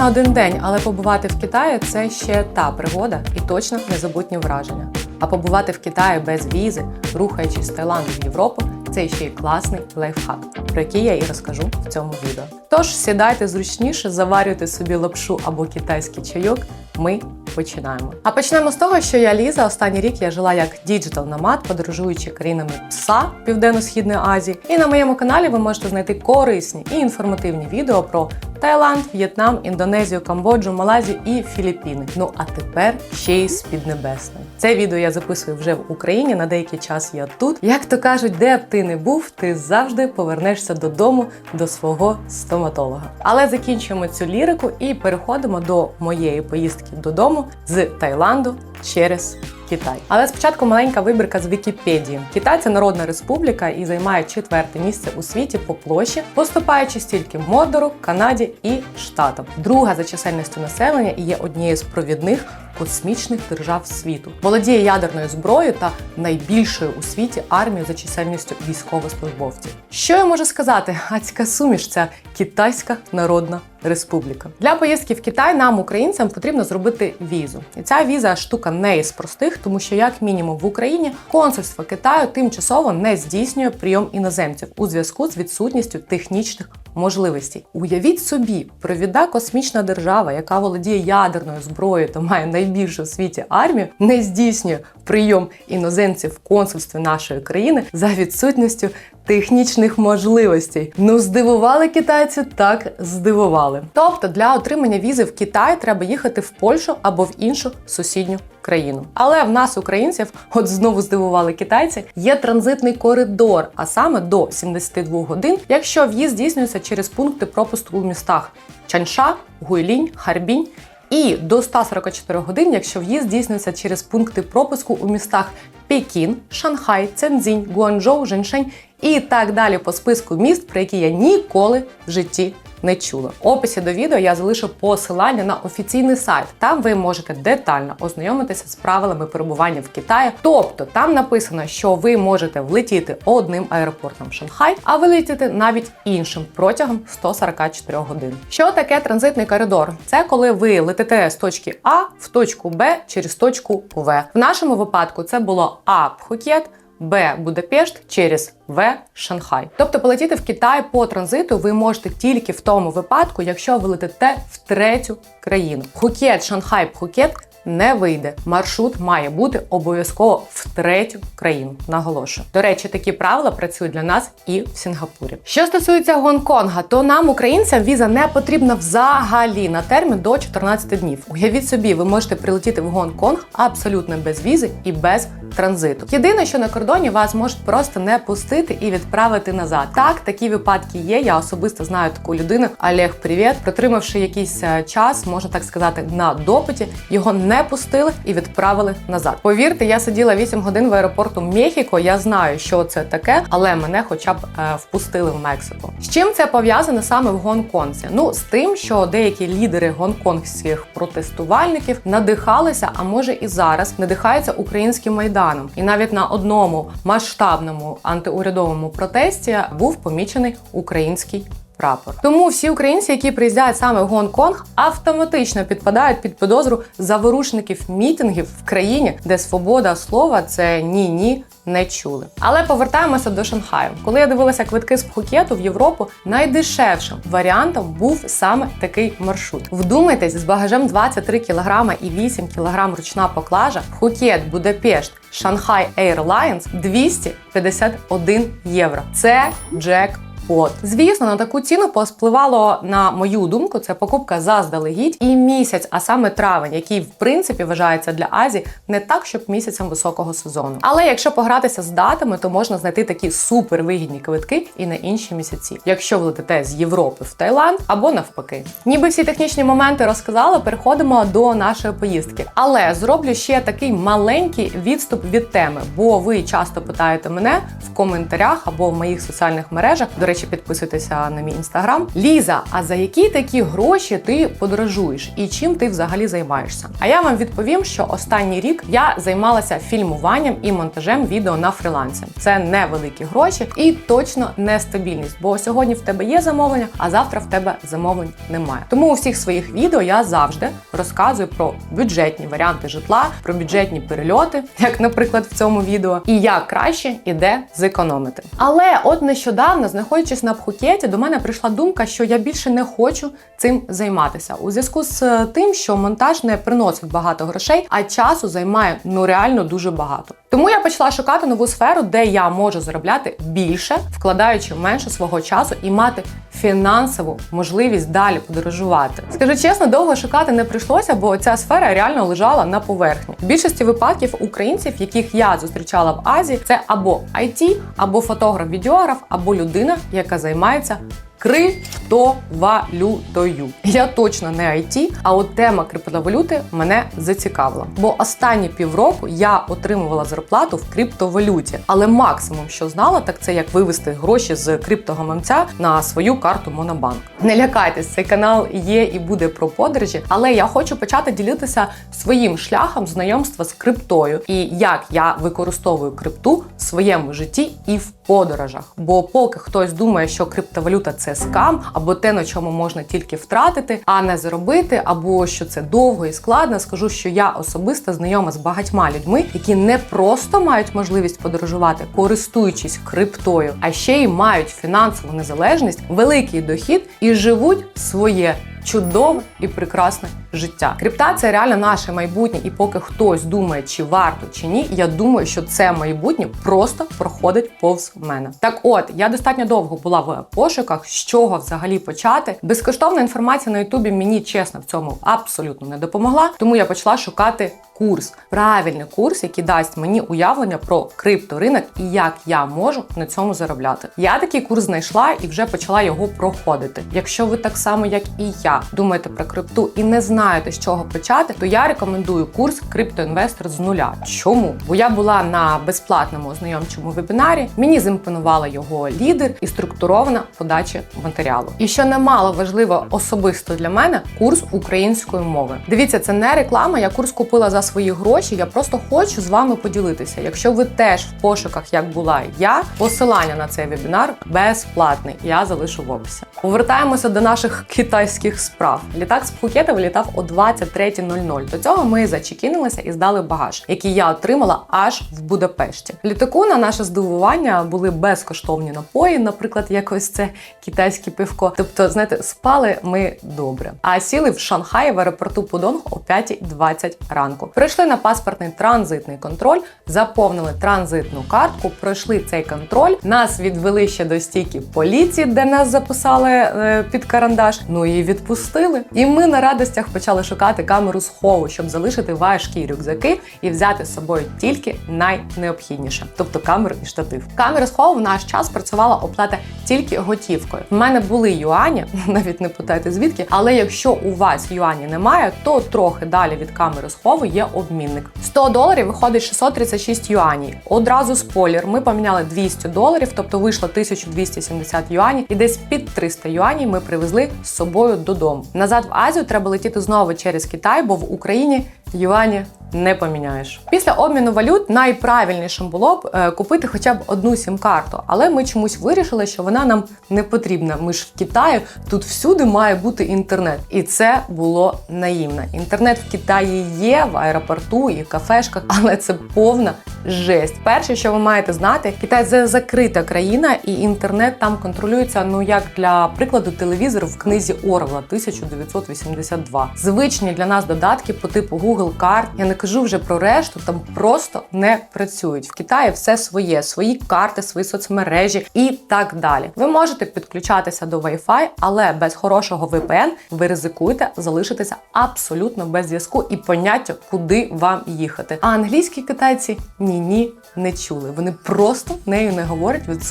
на один день, але побувати в Китаї це ще та пригода і точно незабутні враження. А побувати в Китаї без візи, рухаючись з Таїланду в Європу, це ще й класний лайфхак, про який я і розкажу в цьому відео. Тож сідайте зручніше, заварюйте собі лапшу або китайський чайок. Ми починаємо. А почнемо з того, що я Ліза. Останній рік я жила як діджитал намад, подорожуючи країнами ПСА Південно-Східної Азії. І на моєму каналі ви можете знайти корисні і інформативні відео про Таїланд, В'єтнам, Індонезію, Камбоджу, Малайзію і Філіппіни. Ну а тепер ще й з Піднебесної. Це відео я записую вже в Україні. На деякий час я тут. Як то кажуть, де б ти не був, ти завжди повернешся додому до свого стоматолога. Але закінчуємо цю лірику і переходимо до моєї поїздки додому з Таїланду через Китай. Але спочатку маленька вибірка з Вікіпедії. Китай це народна республіка і займає четверте місце у світі по площі, поступаючи стільки Мордору, Канаді і Штатам. Друга за чисельністю населення і є однією з провідних космічних держав світу. Володіє ядерною зброєю та найбільшою у світі армією за чисельністю військовослужбовців. Що я можу сказати? Ацька суміш ця китайська народна республіка. Для поїздки в Китай нам, українцям, потрібно зробити візу. І ця віза штука не із простих, тому що, як мінімум, в Україні консульство Китаю тимчасово не здійснює прийом іноземців у зв'язку з відсутністю технічних можливостей. Уявіть собі, провідна космічна держава, яка володіє ядерною зброєю та має найбільшу в світі армію, не здійснює прийом іноземців в консульстві нашої країни за відсутністю технічних можливостей. Ну, здивували китайці, так здивували. Тобто для отримання візи в Китай треба їхати в Польщу або в іншу сусідню країну. Але в нас, українців, от знову здивували китайці, є транзитний коридор, а саме до 72 годин, якщо в'їзд здійснюється через пункти пропуску у містах Чанша, Гуйлінь, Харбінь. І до 144 годин, якщо в'їзд здійснюється через пункти пропуску у містах Пекін, Шанхай, Цензінь, Гуанчжоу, Женшень і так далі по списку міст, про які я ніколи в житті не чула. В описі до відео я залишу посилання на офіційний сайт. Там ви можете детально ознайомитися з правилами перебування в Китаї. Тобто там написано, що ви можете влетіти одним аеропортом Шанхай, а вилетіти навіть іншим протягом 144 годин. Що таке транзитний коридор? Це коли ви летите з точки А в точку Б через точку В. В нашому випадку це було А Пхукет, Б Будапешт через В Шанхай. Тобто полетіти в Китай по транзиту ви можете тільки в тому випадку, якщо ви летите в третю країну. Хукет, Шанхай, Пхукет не вийде. Маршрут має бути обов'язково в третю країну. Наголошую. До речі, такі правила працюють для нас і в Сінгапурі. Що стосується Гонконга, то нам, українцям, віза не потрібна взагалі на термін до 14 днів. Уявіть собі, ви можете прилетіти в Гонконг абсолютно без візи і без транзиту. Єдине, що на кордоні вас можуть просто не пустити і відправити назад. Так, такі випадки є. Я особисто знаю таку людину. Олег, привіт. Протримавши якийсь е, час, можна так сказати, на допиті, його не пустили і відправили назад. Повірте, я сиділа 8 годин в аеропорту Мехіко. Я знаю, що це таке, але мене хоча б е, впустили в Мексику. З чим це пов'язане саме в Гонконзі? Ну з тим, що деякі лідери гонконгських протестувальників надихалися, а може і зараз надихаються українським майданом. І навіть на одному масштабному антиурядовому протесті був помічений український прапор. Тому всі українці, які приїздять саме в Гонконг, автоматично підпадають під підозру заворушників мітингів в країні, де свобода слова це ні-ні. Не чули, але повертаємося до Шанхаю. Коли я дивилася квитки з Пхукету в Європу, найдешевшим варіантом був саме такий маршрут. Вдумайтесь, з багажем 23 кг і 8 кг ручна поклажа, Пхукет, Будапешт, Шанхай Airlines 251 євро. Це джек. От, звісно, на таку ціну поспливало, на мою думку, це покупка заздалегідь і місяць, а саме травень, який в принципі вважається для Азії не так, щоб місяцем високого сезону. Але якщо погратися з датами, то можна знайти такі супервигідні квитки і на інші місяці, якщо ви летите з Європи в Таїланд або навпаки. Ніби всі технічні моменти розказала, переходимо до нашої поїздки. Але зроблю ще такий маленький відступ від теми, бо ви часто питаєте мене в коментарях або в моїх соціальних мережах. До речі, підписуйтеся на мій інстаграм. Ліза, а за які такі гроші ти подорожуєш і чим ти взагалі займаєшся? А я вам відповім, що останній рік я займалася фільмуванням і монтажем відео на фрілансі. Це невеликі гроші і точно нестабільність, бо сьогодні в тебе є замовлення, а завтра в тебе замовлень немає. Тому у всіх своїх відео я завжди розказую про бюджетні варіанти житла, про бюджетні перельоти, як, наприклад, в цьому відео, і як краще і де зекономити. Але от нещодавно, знаходячись на Пхукеті, до мене прийшла думка, що я більше не хочу цим займатися у зв'язку з е, тим, що монтаж не приносить багато грошей, а часу займає ну реально дуже багато. Тому я почала шукати нову сферу, де я можу заробляти більше, вкладаючи менше свого часу і мати фінансову можливість далі подорожувати. Скажу чесно, довго шукати не прийшлося, бо ця сфера реально лежала на поверхні. В більшості випадків українців, яких я зустрічала в Азії, це або IT, або фотограф-відеограф, або людина, яка займається криптовалютою. Я точно не IT, а от тема криптовалюти мене зацікавила. Бо останні півроку я отримувала зарплату в криптовалюті, але максимум, що знала, так це як вивести гроші з криптогаманця на свою карту Монобанк. Не лякайтесь, цей канал є і буде про подорожі, але я хочу почати ділитися своїм шляхом знайомства з криптою і як я використовую крипту в своєму житті і в подорожах. Бо поки хтось думає, що криптовалюта це скам, або те, на чому можна тільки втратити, а не заробити, або що це довго і складно, скажу, що я особисто знайома з багатьма людьми, які не просто мають можливість подорожувати, користуючись криптою, а ще й мають фінансову незалежність, великий дохід і живуть своє чудове і прекрасне життя. Крипта це реально наше майбутнє, і поки хтось думає, чи варто чи ні, я думаю, що це майбутнє просто проходить повз мене. Так, от я достатньо довго була в пошуках, з чого взагалі почати. Безкоштовна інформація на Ютубі мені чесно в цьому абсолютно не допомогла, тому я почала шукати. Курс, правильний курс, який дасть мені уявлення про крипторинок і як я можу на цьому заробляти. Я такий курс знайшла і вже почала його проходити. Якщо ви так само, як і я, думаєте про крипту і не знаєте, з чого почати, то я рекомендую курс Криптоінвестор з нуля. Чому? Бо я була на безплатному ознайомчому вебінарі, мені зімпонувала його лідер і структурована подача матеріалу. І що немало важливо особисто для мене курс української мови. Дивіться, це не реклама. Я курс купила за свої гроші. Я просто хочу з вами поділитися. Якщо ви теж в пошуках, як була я, посилання на цей вебінар безплатний. Я залишу в описі. Повертаємося до наших китайських справ. Літак з Пхукета вилітав о 23.00. До цього ми зачекінилися і здали багаж, який я отримала аж в Будапешті. Літаку на наше здивування були безкоштовні напої, наприклад, якось це китайське пивко. Тобто, знаєте, спали ми добре. А сіли в Шанхаї в аеропорту Пудонг о 5.20 ранку. Прийшли на паспортний транзитний контроль, заповнили транзитну картку, пройшли цей контроль. Нас відвели ще до стійки поліції, де нас записали е, під карандаш. Ну і відпустили. І ми на радостях почали шукати камеру схову, щоб залишити важкі рюкзаки і взяти з собою тільки найнеобхідніше, тобто камеру і штатив. Камера схову в наш час працювала оплата тільки готівкою. В мене були юані, навіть не питайте звідки. Але якщо у вас юані немає, то трохи далі від камери схову є обмінник. 100 доларів виходить 636 юанів. Одразу спойлер, ми поміняли 200 доларів, тобто вийшло 1270 юанів, і десь під 300 юанів ми привезли з собою додому. Назад в Азію треба летіти знову через Китай, бо в Україні юані не поміняєш. Після обміну валют найправильнішим було б е, купити хоча б одну сім-карту, але ми чомусь вирішили, що вона нам не потрібна. Ми ж в Китаї тут всюди має бути інтернет, і це було наївно. Інтернет в Китаї є в аеропорту і кафешках, але це повна жесть. Перше, що ви маєте знати, Китай це закрита країна, і інтернет там контролюється. Ну як для прикладу, телевізор в книзі Орвела 1982. Звичні для нас додатки по типу Google карт. Я не кажу вже про решту, там просто не працюють. В Китаї все своє, свої карти, свої соцмережі і так далі. Ви можете підключатися до Wi-Fi, але без хорошого VPN ви ризикуєте залишитися абсолютно без зв'язку і поняття, куди вам їхати. А англійські китайці ні ні не чули. Вони просто нею не говорять від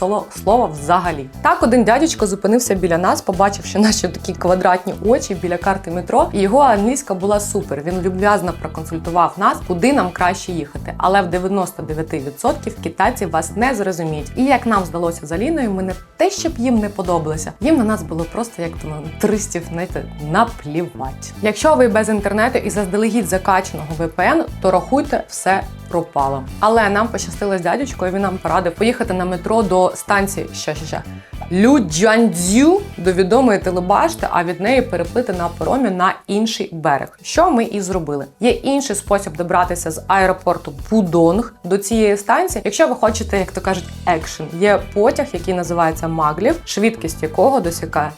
слова взагалі. Так, один дядечко зупинився біля нас, побачивши наші такі квадратні очі біля карти метро, і його англійська була супер. Він люб'язно проконсультував нас, куди нам краще їхати. Але в 99% китайці вас не зрозуміють. І як нам здалося з Аліною, ми не те, щоб їм не подобалося. Їм на нас було просто як то на туристів, знаєте, наплівать. Якщо ви без інтернету і заздалегідь закачаного VPN, то рахуйте все пропало. Але нам пощастило з дядючкою. Він нам порадив поїхати на метро до станції ще ще ще. Люджандзю до відомої телебашти, а від неї переплити на паромі на інший берег. Що ми і зробили. Є інший спосіб добратися з аеропорту Пудонг до цієї станції. Якщо ви хочете, як то кажуть, екшен, є потяг, який називається Маглів, швидкість якого досягає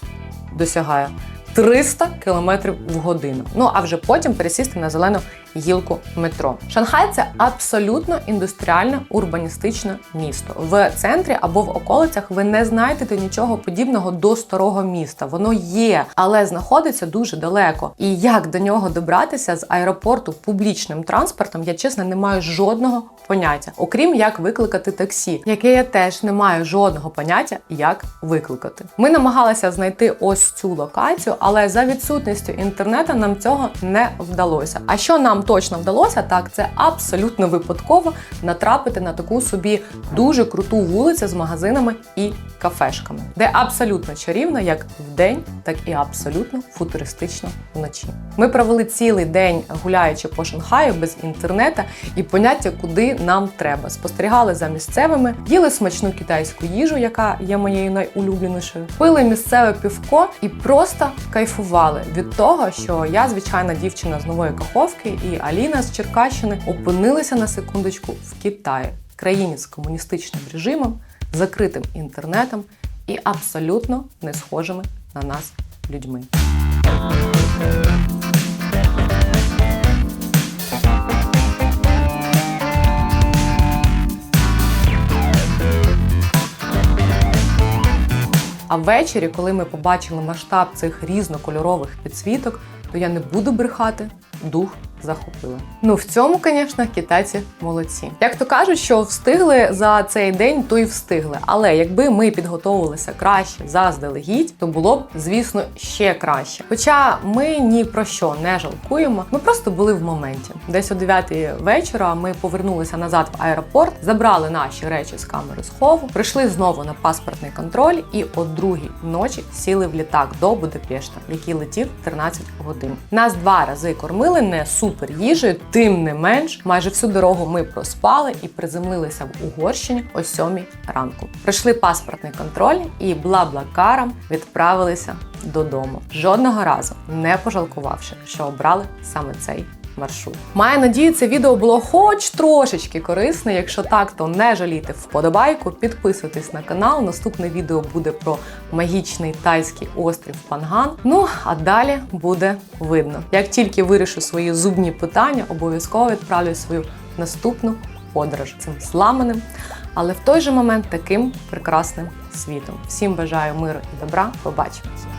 досягає 300 км в годину. Ну а вже потім пересісти на зелену гілку метро. Шанхай це абсолютно індустріальне урбаністичне місто. В центрі або в околицях ви не знайдете нічого подібного до старого міста. Воно є, але знаходиться дуже далеко. І як до нього добратися з аеропорту публічним транспортом, я чесно не маю жодного поняття, окрім як викликати таксі, яке я теж не маю жодного поняття, як викликати. Ми намагалися знайти ось цю локацію, але за відсутністю інтернету нам цього не вдалося. А що нам точно вдалося, так це абсолютно випадково натрапити на таку собі дуже круту вулицю з магазинами і кафешками, де абсолютно чарівно, як вдень, так і абсолютно футуристично вночі. Ми провели цілий день гуляючи по Шанхаю без інтернету і поняття, куди нам треба. Спостерігали за місцевими, їли смачну китайську їжу, яка є моєю найулюбленішою, пили місцеве півко і просто кайфували від того, що я, звичайна дівчина з нової каховки і Аліна з Черкащини опинилися на секундочку в Китаї, країні з комуністичним режимом, закритим інтернетом і абсолютно не схожими на нас людьми. А ввечері, коли ми побачили масштаб цих різнокольорових підсвіток, то я не буду брехати, дух захопила. Ну в цьому, звісно, китайці молодці. Як то кажуть, що встигли за цей день, то й встигли. Але якби ми підготовилися краще заздалегідь, то було б, звісно, ще краще. Хоча ми ні про що не жалкуємо, ми просто були в моменті. Десь о 9 вечора ми повернулися назад в аеропорт, забрали наші речі з камери схову, прийшли знову на паспортний контроль і о другій ночі сіли в літак до Будапешта, який летів 13 годин. Нас два рази кормили не супер їжею, тим не менш, майже всю дорогу ми проспали і приземлилися в Угорщині о 7 ранку. Пройшли паспортний контроль і бла-бла-карам відправилися додому. Жодного разу не пожалкувавши, що обрали саме цей маршрут. Маю надію, це відео було хоч трошечки корисне. Якщо так, то не жалійте вподобайку, підписуйтесь на канал. Наступне відео буде про магічний тайський острів Панган. Ну а далі буде видно. Як тільки вирішу свої зубні питання, обов'язково відправлю свою наступну подорож цим зламаним, але в той же момент таким прекрасним світом. Всім бажаю миру і добра. Побачимось!